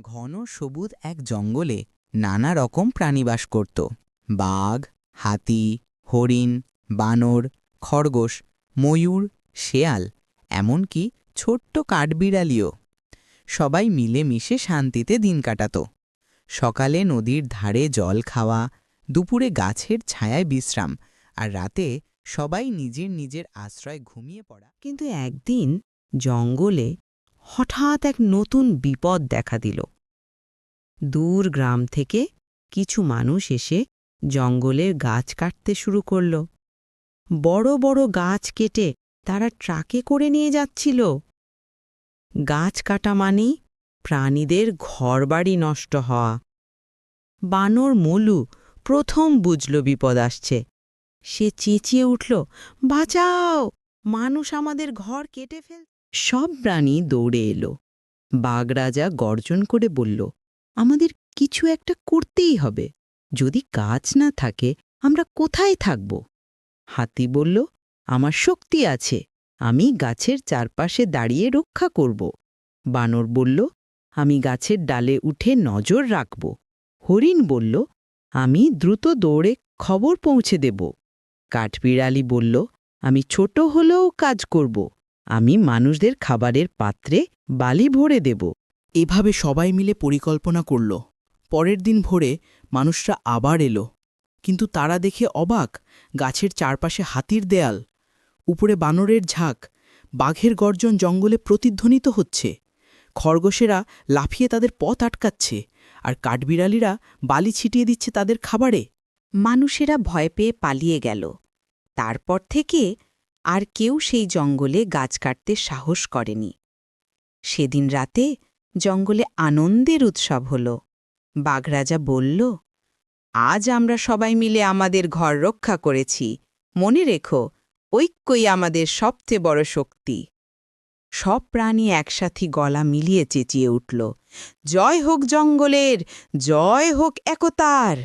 ঘন সবুজ এক জঙ্গলে নানা রকম প্রাণী বাস করত। বাঘ, হাতি, হরিণ, বানর, খরগোশ, ময়ূর, শেয়াল, এমনকি ছোট্ট কাঠবিড়ালিও। সবাই মিলেমিশে শান্তিতে দিন কাটাত। সকালে নদীর ধারে জল খাওয়া, দুপুরে গাছের ছায়ায় বিশ্রাম, আর রাতে সবাই নিজের নিজের আশ্রয় ঘুমিয়ে পড়া। কিন্তু একদিন জঙ্গলে হঠাৎ এক নতুন বিপদ দেখা দিল। দূর গ্রাম থেকে কিছু মানুষ এসে জঙ্গলের গাছ কাটতে শুরু করল। বড় বড় গাছ কেটে তারা ট্রাকে করে নিয়ে যাচ্ছিল। গাছ কাটা মানেই প্রাণীদের ঘরবাড়ি নষ্ট হওয়া। বানর মলু প্রথম বুঝল বিপদ আসছে। সে চেঁচিয়ে উঠল, বাঁচাও! মানুষ আমাদের ঘর কেটে ফেল সব প্রাণী দৌড়ে এলো। বাঘরাজা গর্জন করে বলল, আমাদের কিছু একটা করতেই হবে। যদি গাছ না থাকে, আমরা কোথায় থাকব? হাতি বলল, আমার শক্তি আছে। আমি গাছের চারপাশে দাঁড়িয়ে রক্ষা করব। বানর বলল, আমি গাছের ডালে উঠে নজর রাখব। হরিণ বলল, আমি দ্রুত দৌড়ে খবর পৌঁছে দেব। কাঠবিড়ালি বলল, আমি ছোট হলেও কাজ করব। আমি মানুষদের খাবারের পাত্রে বালি ভরে দেব। এভাবে সবাই মিলে পরিকল্পনা করল। পরের দিন ভোরে মানুষরা আবার এলো। কিন্তু তারা দেখে অবাক গাছের চারপাশে হাতির দেয়াল উপরে বানরের ঝাঁক বাঘের গর্জন জঙ্গলে প্রতিধ্বনিত হচ্ছে। খরগোশেরা লাফিয়ে তাদের পথ আটকাচ্ছে আর কাঠবিড়ালিরা বালি ছিটিয়ে দিচ্ছে তাদের খাবারে। মানুষেরা ভয় পেয়ে পালিয়ে গেল। তারপর থেকে আর কেউ সেই জঙ্গলে গাছ কাটতে সাহস করেনি। সেদিন রাতে জঙ্গলে আনন্দের উৎসব হল। বাঘরাজা বলল, আজ আমরা সবাই মিলে আমাদের ঘর রক্ষা করেছি। মনে রেখো, ঐক্যই আমাদের সবচেয়ে বড় শক্তি। সব প্রাণী একসাথে গলা মিলিয়ে চেঁচিয়ে উঠল, জয় হোক জঙ্গলের, জয় হোক একতার।